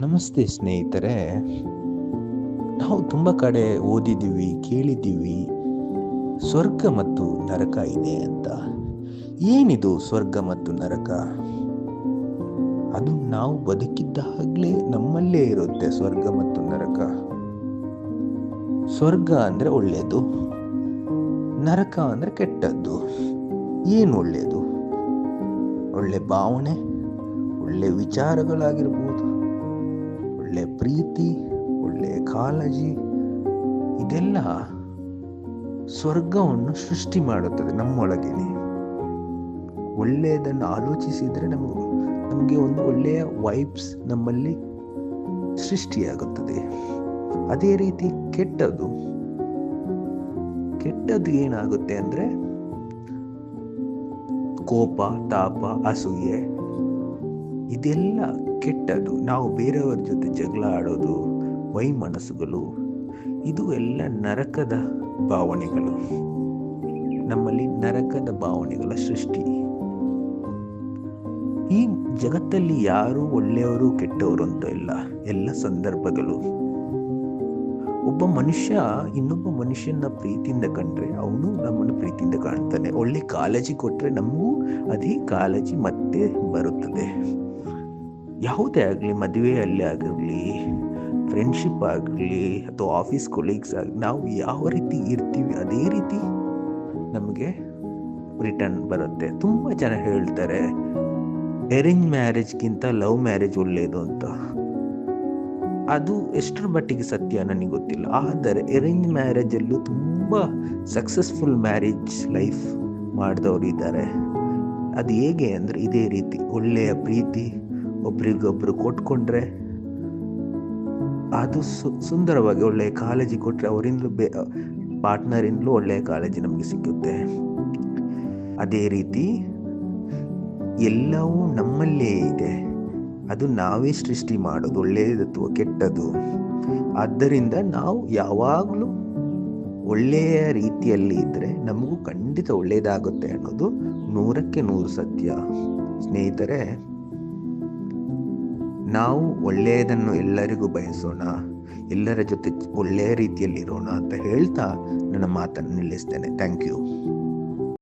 ನಮಸ್ತೆ ಸ್ನೇಹಿತರೆ, ನಾವು ತುಂಬ ಕಡೆ ಓದಿದ್ದೀವಿ, ಕೇಳಿದ್ದೀವಿ. ಸ್ವರ್ಗ ಮತ್ತು ನರಕ ಇದೆ ಅಂತ. ಏನಿದು ಸ್ವರ್ಗ ಮತ್ತು ನರಕ? ಅದು ನಾವು ಬದುಕಿದ್ದಾಗಲೇ ನಮ್ಮಲ್ಲೇ ಇರುತ್ತೆ ಸ್ವರ್ಗ ಮತ್ತು ನರಕ. ಸ್ವರ್ಗ ಅಂದರೆ ಒಳ್ಳೆಯದು ನರಕ ಅಂದರೆ ಕೆಟ್ಟದ್ದು. ಏನು ಒಳ್ಳೆಯದು ಒಳ್ಳೆ ಭಾವನೆ, ಒಳ್ಳೆ ವಿಚಾರಗಳಾಗಿರ್ಬೋದು ಒಳ್ಳೆ ಪ್ರೀತಿ, ಒಳ್ಳೆ ಕಾಳಜಿ, ಇದೆಲ್ಲ ಸ್ವರ್ಗವನ್ನು ಸೃಷ್ಟಿ ಮಾಡುತ್ತದೆ ನಮ್ಮೊಳಗೇನೆ. ಒಳ್ಳೆಯದನ್ನು ಆಲೋಚಿಸಿದರೆ ನಮಗೆ ನಮಗೆ ಒಂದು ಒಳ್ಳೆಯ ವೈಬ್ಸ್ ನಮ್ಮಲ್ಲಿ ಸೃಷ್ಟಿಯಾಗುತ್ತದೆ. ಅದೇ ರೀತಿ ಕೆಟ್ಟದು ಕೆಟ್ಟದ್ದು ಏನಾಗುತ್ತೆ ಅಂದರೆ, ಕೋಪ, ತಾಪ, ಅಸೂಯೆ ಇದೆಲ್ಲ ಕೆಟ್ಟದು ನಾವು ಬೇರೆಯವರ ಜೊತೆ ಜಗಳ ಆಡೋದು, ವೈಮನಸ್ಸುಗಳು, ಇದು ಎಲ್ಲ ನರಕದ ಭಾವನೆಗಳು. ನಮ್ಮಲ್ಲಿ ನರಕದ ಭಾವನೆಗಳ ಸೃಷ್ಟಿ. ಈ ಜಗತ್ತಲ್ಲಿ ಯಾರು ಒಳ್ಳೆಯವರು, ಕೆಟ್ಟವರು ಅಂತ ಇಲ್ಲ. ಎಲ್ಲ ಸಂದರ್ಭಗಳು. ಒಬ್ಬ ಮನುಷ್ಯ, ಇನ್ನೊಬ್ಬ ಮನುಷ್ಯನ ಪ್ರೀತಿಯಿಂದ ಕಂಡ್ರೆ ಅವನು ನಮ್ಮನ್ನು ಪ್ರೀತಿಯಿಂದ ಕಾಣ್ತಾನೆ. ಒಳ್ಳೆ ಕಾಳಜಿ ಕೊಟ್ಟರೆ ನಮಗೂ ಅದೇ ಕಾಳಜಿ ಮತ್ತೆ ಬರುತ್ತದೆ. ಯಾವುದೇ ಆಗಲಿ, ಮದುವೆಯಲ್ಲಿ ಆಗಿರಲಿ ಫ್ರೆಂಡ್ಶಿಪ್ ಆಗಲಿ ಅಥವಾ ಆಫೀಸ್ ಕೊಲೀಗ್ಸ್ ಆಗಲಿ, ನಾವು ಯಾವ ರೀತಿ ಇರ್ತೀವಿ, ಅದೇ ರೀತಿ ನಮಗೆ ರಿಟರ್ನ್ ಬರುತ್ತೆ. ತುಂಬ ಜನ ಹೇಳ್ತಾರೆ ಅರೇಂಜ್ ಮ್ಯಾರೇಜ್ಗಿಂತ ಲವ್ ಮ್ಯಾರೇಜ್ ಒಳ್ಳೆಯದು ಅಂತ. ಅದು ಎಷ್ಟರ ಮಟ್ಟಿಗೆ ಸತ್ಯ ನನಗೆ ಗೊತ್ತಿಲ್ಲ. ಆದರೆ ಅರೇಂಜ್ ಮ್ಯಾರೇಜಲ್ಲೂ ತುಂಬ ಸಕ್ಸಸ್ಫುಲ್ ಮ್ಯಾರೇಜ್ ಲೈಫ್ ಮಾಡಿದವರು ಇದ್ದಾರೆ ಅದು ಹೇಗೆ ಅಂದರೆ ಇದೇ ರೀತಿ ಒಳ್ಳೆಯ ಪ್ರೀತಿ ಒಬ್ರಿಗೊಬ್ರು ಕೊಟ್ಕೊಂಡ್ರೆ ಅದು ಸುಂದರವಾಗಿ ಒಳ್ಳೆಯ ಕಾಳಜಿ ಕೊಟ್ಟರೆ ಅವರಿಂದಲೂ ಬೇ, ಪಾರ್ಟ್ನರಿಂದಲೂ ಒಳ್ಳೆಯ ಕಾಳಜಿ ನಮಗೆ ಸಿಗುತ್ತೆ ಅದೇ ರೀತಿ ಎಲ್ಲವೂ ನಮ್ಮಲ್ಲೇ ಇದೆ. ಅದು ನಾವೇ ಸೃಷ್ಟಿ ಮಾಡೋದು, ಒಳ್ಳೆಯದು ಅಥವಾ ಕೆಟ್ಟದು. ಆದ್ದರಿಂದ ನಾವು ಯಾವಾಗಲೂ ಒಳ್ಳೆಯ ರೀತಿಯಲ್ಲಿ ಇದ್ದರೆ ನಮಗೂ ಖಂಡಿತ ಒಳ್ಳೆಯದಾಗುತ್ತೆ ಅನ್ನೋದು ನೂರಕ್ಕೆ ನೂರು ಸತ್ಯ. ಸ್ನೇಹಿತರೆ ನಾವು ಒಳ್ಳೆಯದನ್ನು ಎಲ್ಲರಿಗೂ ಬಯಸೋಣ, ಎಲ್ಲರ ಜೊತೆ ಒಳ್ಳೆಯ ರೀತಿಯಲ್ಲಿರೋಣ ಅಂತ ಹೇಳ್ತಾ ನನ್ನ ಮಾತನ್ನು ನಿಲ್ಲಿಸ್ತೇನೆ. Thank you